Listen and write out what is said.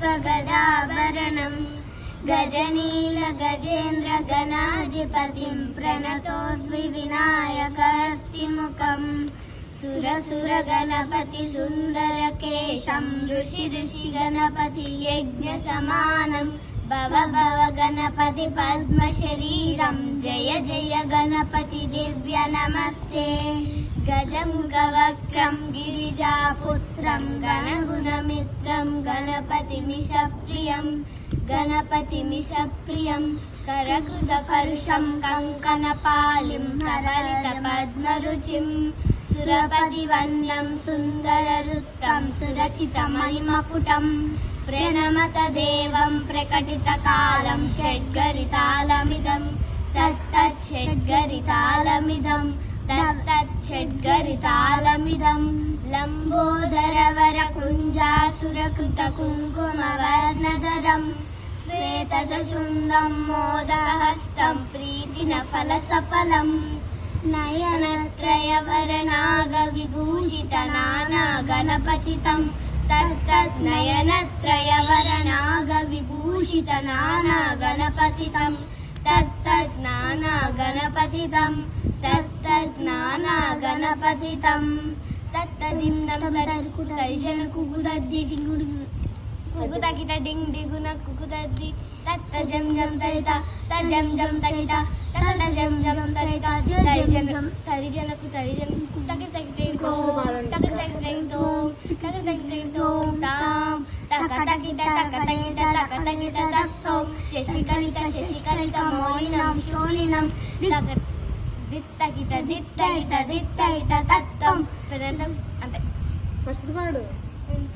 पुष्पगदाभरणम् गजनील गजेन्द्र गणाधिपतिम् प्रणतोऽस्मि विनायकहस्तिमुखम् सुरसुर गणपति सुन्दर केशम् ऋषि ऋषि गणपति यज्ञ समानम् भव भव गणपति पद्मशरीरम् जय जय गणपति दिव्य नमस्ते गजमुखवक्रम् गिरिजापुत्रम् गणगुणमित्रम् गणपतिमिषप्रियम् गणपतिमिषप्रियम् करकृतपरुषम् कङ्कणपालिम् हरितपद्मरुचिम् सुरपतिवन्यम् सुन्दररुत्रम् सुरचितमणिमकुटम् प्रणमत देवम् प्रकटितकालम् षड्गरितालमिदम् तत्तत् षड्गरितालमिदम् तत्तत् षड्गरितालमिदम् लम्बोदरवर कुञ्जासुरकृत कुङ्कुमवर्णधरम् श्वेतसुन्दम् मोदहस्तम् प्रीतिन फलसफलम् नयनत्रयवरनागविभूषित नाना गणपतितम् पतितं तत्तदिं तरिजन कुकुदद्दि डिङ्गुडि कुकुद किट डिङ् डिगुन कुकुदद्दि तत्त जं जं तरिता तजं जं तरिता तत्त जं जं तरिता, तरिजन तरिजन कु तरिजन कुतकि तकिटें तो तकि तकिटें तो तकि तकिटें तो ताम तकटकिट तकटकिट तकटकिट तत्तो, शशिकलित शशिकलित, मोलिनं, शोलिनं तकट దిత్తగిత దిత్తగిత దిత్తగిత తత్వం. అంటే ఫస్ట్ వాడు